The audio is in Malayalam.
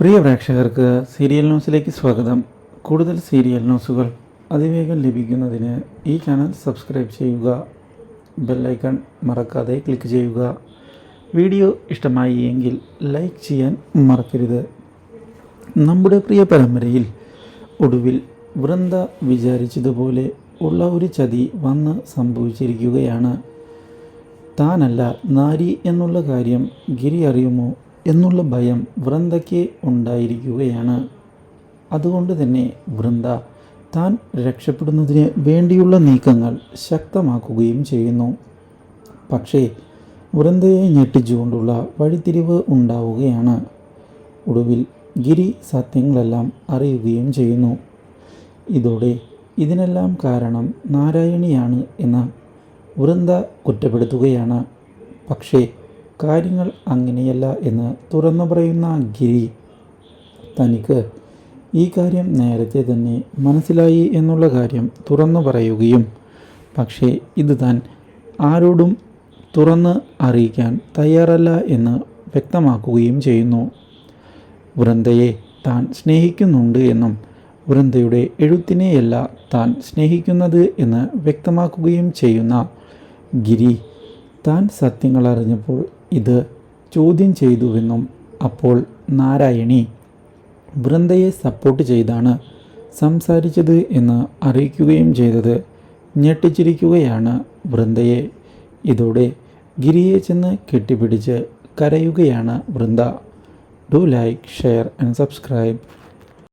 പ്രിയ പ്രേക്ഷകർക്ക് സീരിയൽ ന്യൂസിലേക്ക് സ്വാഗതം. കൂടുതൽ സീരിയൽ ന്യൂസുകൾ അതിവേഗം ലഭിക്കുന്നതിന് ഈ ചാനൽ സബ്സ്ക്രൈബ് ചെയ്യുക. ബെല്ലൈക്കൺ മറക്കാതെ ക്ലിക്ക് ചെയ്യുക. വീഡിയോ ഇഷ്ടമായി എങ്കിൽ ലൈക്ക് ചെയ്യാൻ മറക്കരുത്. നമ്മുടെ പ്രിയ പരമ്പരയിൽ ഒടുവിൽ വൃന്ദ വിചാരിച്ചതുപോലെ ഉള്ള ഒരു ചതി വന്ന് സംഭവിച്ചിരിക്കുകയാണ്. താനല്ല നാരി എന്നുള്ള കാര്യം ഗിരി അറിയുമോ? എന്നുള്ള ഭയം വൃന്ദയ്ക്ക് ഉണ്ടായിരിക്കുകയാണ്. അതുകൊണ്ട് തന്നെ വൃന്ദ താൻ രക്ഷപ്പെടുന്നതിന് വേണ്ടിയുള്ള നീക്കങ്ങൾ ശക്തമാക്കുകയും ചെയ്യുന്നു. പക്ഷേ വൃന്ദയെ ഞെട്ടിച്ചുകൊണ്ടുള്ള വഴിത്തിരിവ് ഉണ്ടാവുകയാണ്. ഒടുവിൽ ഗിരി സത്യങ്ങളെല്ലാം അറിയുകയും ചെയ്യുന്നു. ഇതോടെ ഇതിനെല്ലാം കാരണം നാരായണിയാണ് എന്ന് വൃന്ദ കുറ്റപ്പെടുത്തുകയാണ്. പക്ഷേ കാര്യങ്ങൾ അങ്ങനെയല്ല എന്ന് തുറന്നു പറയുന്ന ഗിരി. തനിക്ക് ഈ കാര്യം നേരത്തെ തന്നെ മനസ്സിലായി എന്നുള്ള കാര്യം തുറന്നു പറയുകയും പക്ഷേ ഇത് താൻ ആരോടും തുറന്ന് അറിയിക്കാൻ തയ്യാറല്ല എന്ന് വ്യക്തമാക്കുകയും ചെയ്യുന്നു. വൃന്ദയെ താൻ സ്നേഹിക്കുന്നുണ്ട് എന്നും വൃന്ദയുടെ എഴുത്തിനെയല്ല താൻ സ്നേഹിക്കുന്നത് എന്ന് വ്യക്തമാക്കുകയും ചെയ്യുന്ന ഗിരി താൻ സത്യങ്ങൾ അറിഞ്ഞപ്പോൾ ഇത് ചോദ്യം ചെയ്തുവെന്നും അപ്പോൾ നാരായണി വൃന്ദയെ സപ്പോർട്ട് ചെയ്താണ് സംസാരിച്ചത് എന്ന് അറിയിക്കുകയും ചെയ്തത്. ഞെട്ടിച്ചിരിക്കുകയാണ് വൃന്ദയെ. ഇതോടെ ഗിരിയെ ചെന്ന് കെട്ടിപ്പിടിച്ച് കരയുകയാണ് Vrinda. Do like share and subscribe